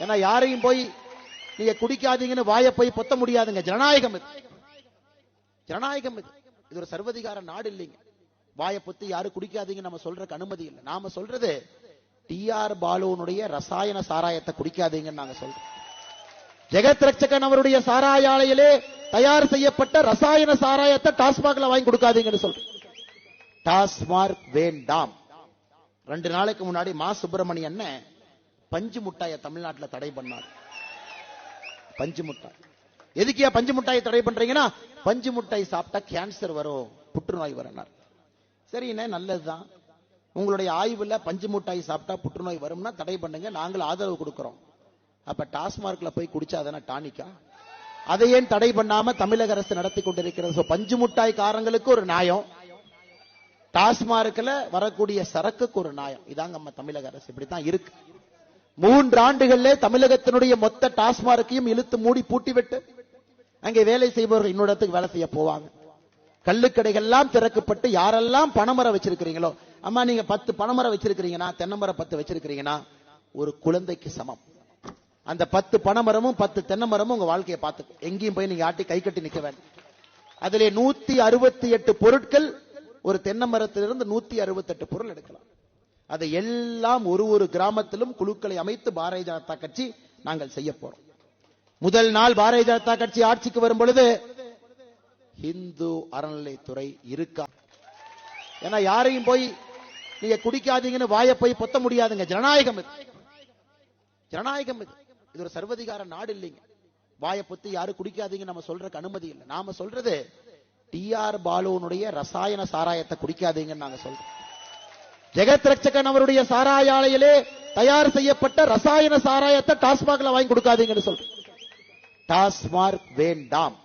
ஏன்னா யாரையும் போய் நீங்க குடிக்காதீங்கன்னு வாயை போய் பொத்த முடியாதுங்க. ஜனநாயகம் இது. ஜனநாயகம் இது. இது ஒரு சர்வதிகார நாடு இல்லைங்க. வாயை பொத்தி யாரும் குடிக்காதீங்க நம்ம சொல்றதுக்கு அனுமதி இல்லை. நாம சொல்றது டிஆர் பாலுனுடைய ரசாயன சாராயத்தை குடிக்காதீங்கன்னு நாங்க சொல்றோம். ஜெகத் ரட்சகன் அவருடைய சாராய ஆலையிலே தயார் செய்யப்பட்ட ரசாயன சாராயத்தை டாஸ்மாக்ல வாங்கி கொடுக்காதீங்கன்னு சொல்றேன் டாஸ்மார்க் வேண்டாம். ரெண்டு நாளைக்கு முன்னாடி மா சுப்பிரமணியன் பஞ்சு முட்டாயை தமிழ்நாட்டில் தடை பண்ணார். பஞ்சு முட்டாய் எதுக்கியா பஞ்சு முட்டாயை தடை பண்றீங்கன்னா பஞ்சு முட்டாய் சாப்பிட்டா கேன்சர் வரும் புற்றுநோய் வரனார் சரிண்ணே நல்லதுதான். உங்களுடைய ஆய்வுல பஞ்சு முட்டாய் சாப்பிட்டா புற்றுநோய் வரும்னா தடை பண்ணுங்க நாங்கள் ஆதரவு கொடுக்கிறோம். அப்ப டாஸ்மார்க்ல போய் குடிச்சாதான டானிக்கா? அதை ஏன் தடை பண்ணாம தமிழக அரசு நடத்தி கொண்டிருக்கிறது? பஞ்சு முட்டாய் காரங்களுக்கு ஒரு நியாயம். டாஸ்மார்க்ல வரக்கூடிய சரக்குக்கு ஒரு நியாயம். இதாங்க நம்ம தமிழக அரசு. இப்படித்தான் இருக்கு. மூன்று ஆண்டுகளிலே தமிழகத்தினுடைய மொத்த டாஸ்மார்க்கையும் இழுத்து மூடி பூட்டிவிட்டு அங்கே வேலை செய்பவர்கள் இன்னொரு இடத்துக்கு வேலை செய்ய போவாங்க. கள்ளுக்கடைகள் எல்லாம் திறக்கப்பட்டு யாரெல்லாம் பணமரம் வச்சிருக்கிறீங்களோ அம்மா நீங்க பத்து பணமரம் வச்சிருக்கிறீங்கன்னா தென்னமரம் பத்து வச்சிருக்கிறீங்கன்னா ஒரு குழந்தைக்கு சமம். அந்த பத்து பனைமரமும் பத்து தென்னை மரமும் உங்க வாழ்க்கையை பார்த்து எங்கேயும் போய் நீங்க ஆட்டி கை கட்டி நிக்க வேண்டாம் அதிலே நூத்தி அறுபத்தி எட்டு பொருட்கள் ஒரு தென்னை மரத்திலிருந்து நூத்தி அறுபத்தெட்டு பொருள் எடுக்கலாம். அதை எல்லாம் ஒரு ஒரு கிராமத்திலும் குழுக்களை அமைத்து பாரதிய ஜனதா கட்சி நாங்கள் செய்ய போறோம். முதல் நாள் பாரதிய ஜனதா கட்சி ஆட்சிக்கு வரும் பொழுது இந்து அறநிலைத்துறை இருக்கா? ஏன்னா யாரையும் போய் நீங்க குடிக்காதீங்கன்னு வாயை போய் பொத்த முடியாதுங்க. ஜனநாயகம் இது. ஜனநாயகம் இது. இது ஒரு சர்வதிகார நாடு இல்லைங்க. வாயை பொத்து யாரும் குடிக்காதீங்க நம்ம சொல்றதுக்கு அனுமதி இல்லை. நாம சொல்றது டி ஆர் பாலுனுடைய ரசாயன சாராயத்தை குடிக்காதீங்கன்னு நாங்க சொல்றோம். ஜெகத் ரட்சகன் அவருடைய சாராய ஆலையிலே தயார் செய்யப்பட்ட ரசாயன சாராயத்தை டாஸ்மாக்ல வாங்கி கொடுக்காதீங்கன்னு சொல்றேன். டாஸ்மார்க் வேண்டாம்.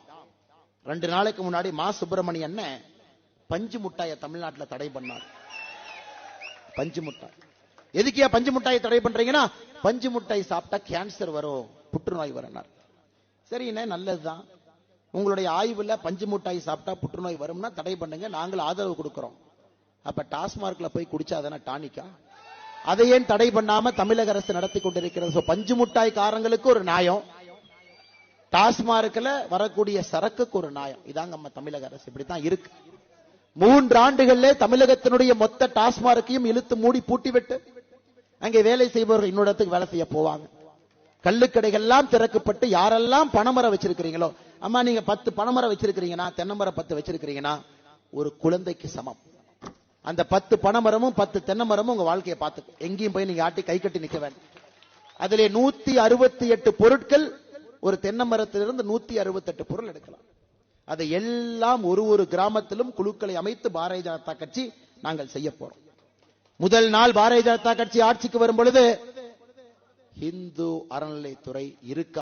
ரெண்டு நாளைக்கு முன்னாடி மா சுப்பிரமணி அண்ணன் பஞ்சு முட்டாயை தமிழ்நாட்டுல தடை பண்ணார். பஞ்சு முட்டாய். எதுக்கியா பஞ்சு முட்டாயை தடை பண்றீங்கன்னா பஞ்சு முட்டாய் சாப்பிட்டா கேன்சர் வரும் புற்றுநோய் வரனார் சரிண்ணே நல்லதுதான். உங்களுடைய ஆய்வுல பஞ்சு முட்டாய் சாப்பிட்டா புற்றுநோய் வரும்னா தடை பண்ணுங்க நாங்கள் ஆதரவு கொடுக்கிறோம். அப்ப டாஸ்மார்க்ல போய் குடிச்சாதான டானிக்கா? அதை ஏன் தடை பண்ணாம தமிழக அரசு நடத்தி கொண்டிருக்கிறது? பஞ்சு முட்டாய் காரங்களுக்கு ஒரு நியாயம். டாஸ்மார்க்ல வரக்கூடிய சரக்குக்கு ஒரு நியாயம். இதாங்க நம்ம தமிழக அரசு. இப்படித்தான் இருக்கு. மூன்று ஆண்டுகள்ல தமிழகத்தினுடைய மொத்த டாஸ்மார்க்கையும் இழுத்து மூடி பூட்டி விட்டு அங்கே வேலை செய்பவர்கள் இன்னொரு இடத்துக்கு வேலை செய்ய போவாங்க. கள்ளுக்கடைகள்லாம் திறக்கப்பட்டு யாரெல்லாம் பணமரம் வச்சிருக்கிறீங்களோ அம்மா நீங்க பத்து பணமரம் வச்சிருக்கிறீங்கன்னா தென்னமரம் பத்து வச்சிருக்கிறீங்கன்னா ஒரு குழந்தைக்கு சமம். அந்த பத்து பனைமரமும் பத்து தென்னை மரமும் உங்க வாழ்க்கையை பார்த்துக்கும் எங்கேயும் போய் நீங்க ஆட்டி கை கட்டி நிக்க வேண்டாம். அதிலே நூத்தி அறுபத்தி எட்டு பொருட்கள் ஒரு தென்னை மரத்திலிருந்து நூத்தி அறுபத்தி எட்டு பொருள் எடுக்கலாம். அதை எல்லாம் ஒரு ஒரு கிராமத்திலும் குழுக்களை அமைத்து பாரதிய ஜனதா கட்சி நாங்கள் செய்ய போறோம். முதல் நாள் பாரதிய ஜனதா கட்சி ஆட்சிக்கு வரும் பொழுது இந்து அறநிலைத்துறை இருக்க